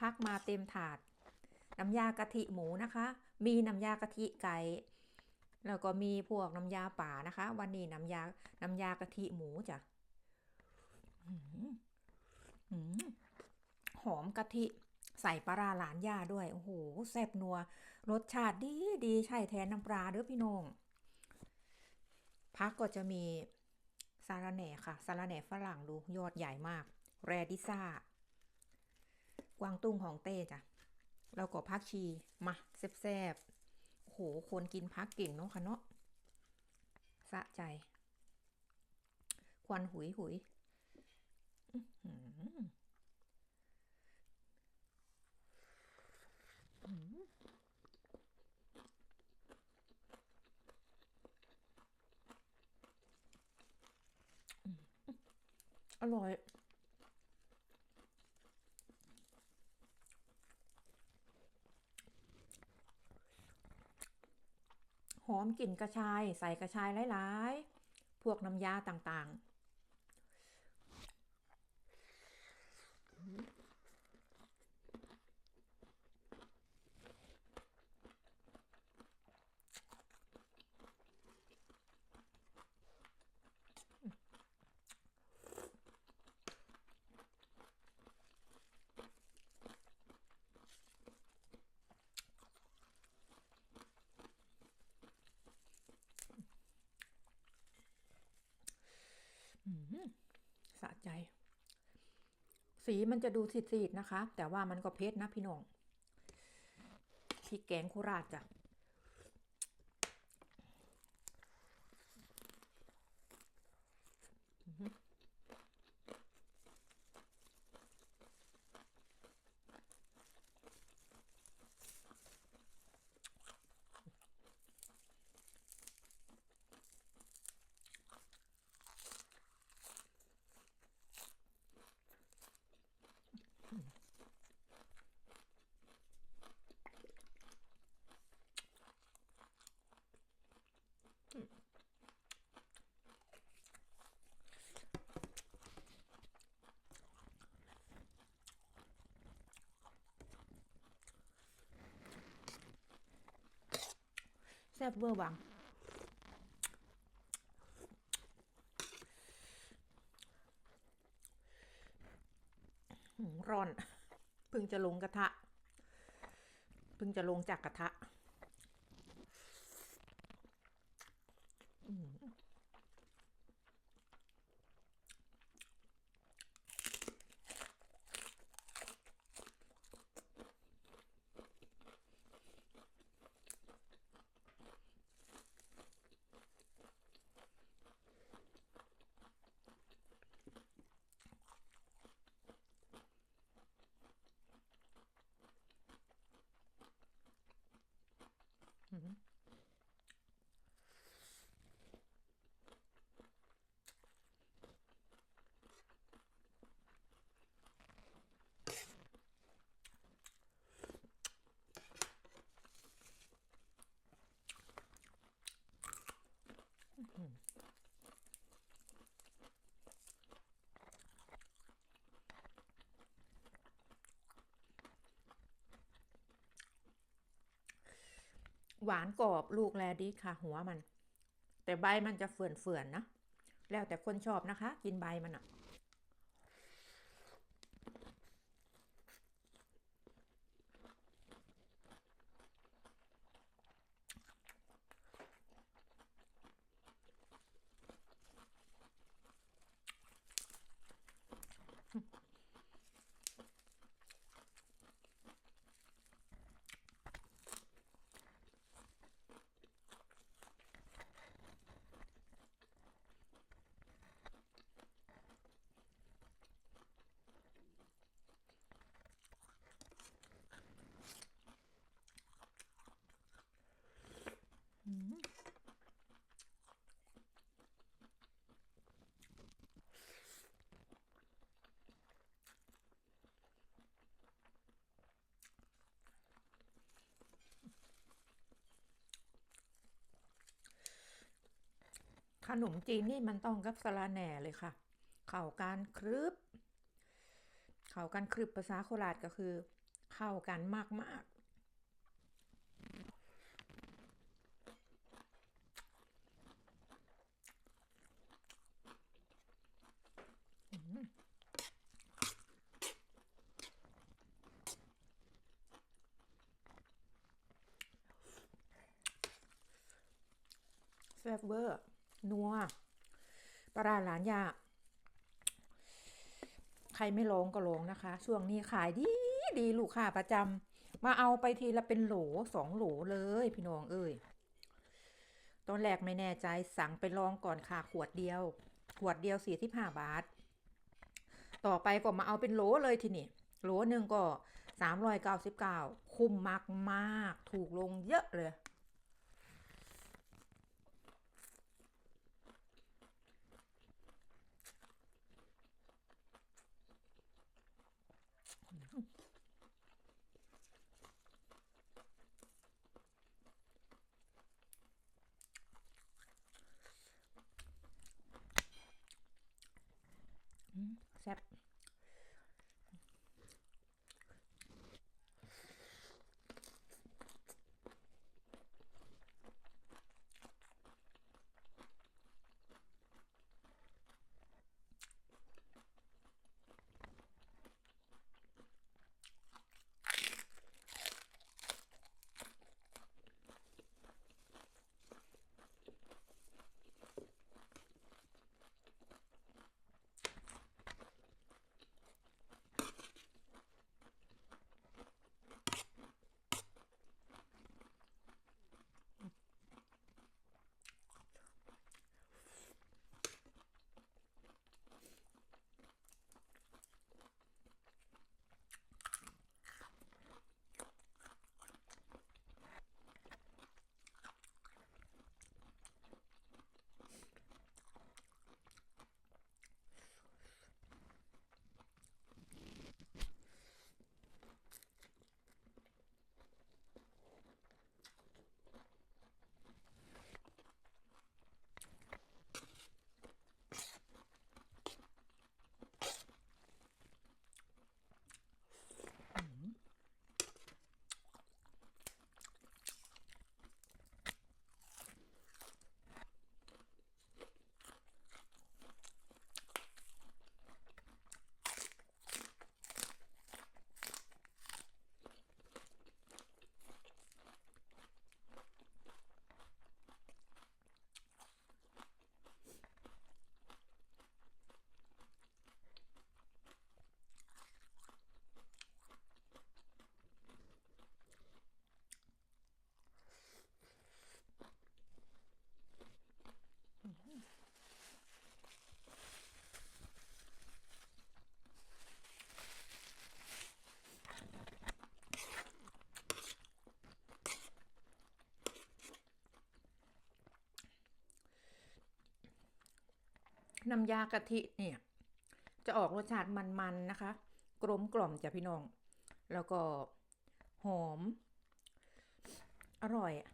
พักมาเต็มถาด น้ำยากะทิหมูนะคะ มีน้ำยากะทิไก่แล้วก็มีพวกน้ำยาป่านะคะ วันนี้น้ำยา น้ำยากะทิหมูจ้ะหอมกะทิใส่ปลาร้าหลานย่าด้วย โอ้โหแซ่บนัว รสชาติดีดีใช่แทนน้ำปลาเด้อพี่น้องพักก็จะมีสาระแหน่ค่ะสาระแหน่ฝรั่งดูยอดใหญ่มาก แรดิซ่า กวางตุ้งของเต้จ้ะแล้วก็พักชีมาแซ่บๆโหคนกินพักเก่งเนาะค่ะเนาะสะใจ ควันหุยหุยอื้อหืออื้อหืออร่อย หอม กลิ่นกระชาย ใส่กระชายหลาย ๆ พวกน้ำยาต่าง ๆ สะใจ สีมันจะดูสีดๆนะคะ แต่ว่ามันก็เพชรนะพี่น้องพริกแกงโคราชจ้ะ แซ่บเวอร์วังร้อน เพิ่งจะลงกระทะ เพิ่งจะลงจากกระทะอืม หวานกรอบลูกแลดีค่ะ หัวมัน แต่ใบมันจะเฟื่อนๆนะ แล้วแต่คนชอบนะคะ กินใบมันอะข นมจีนนี่มันต้องกับสะระแหน่เลยค่ะ เข่าการครึบ เข่าการครึบภาษาโคราชก็คือ เข้ากันมากมากแซ่บเวอร์ นัวปลาหลานยาใครไม่ลองก็ลองนะคะ ช่วงนี้ขายดีดีลูกค้าประจำมาเอาไปทีละเป็นโหลสองโหลเลยพี่น้องเอ้ยตอนแรกไม่แน่ใจสั่งไปลองก่อนค่ะขวดเดียว ขวดเดียวสี่สิบห้าบาท ต่อไปก็มาเอาเป็นโหลเลยทีนี้โหลหนึ่งก็สามร้อยเก้าสิบเก้าคุ้มมากมากถูกลงเยอะเลย อื น้ำยากะทิเนี่ยจะออกรสชาติมันๆนะคะ กลมกล่อมจ้ะพี่น้อง แล้วก็หอม อร่อยอะ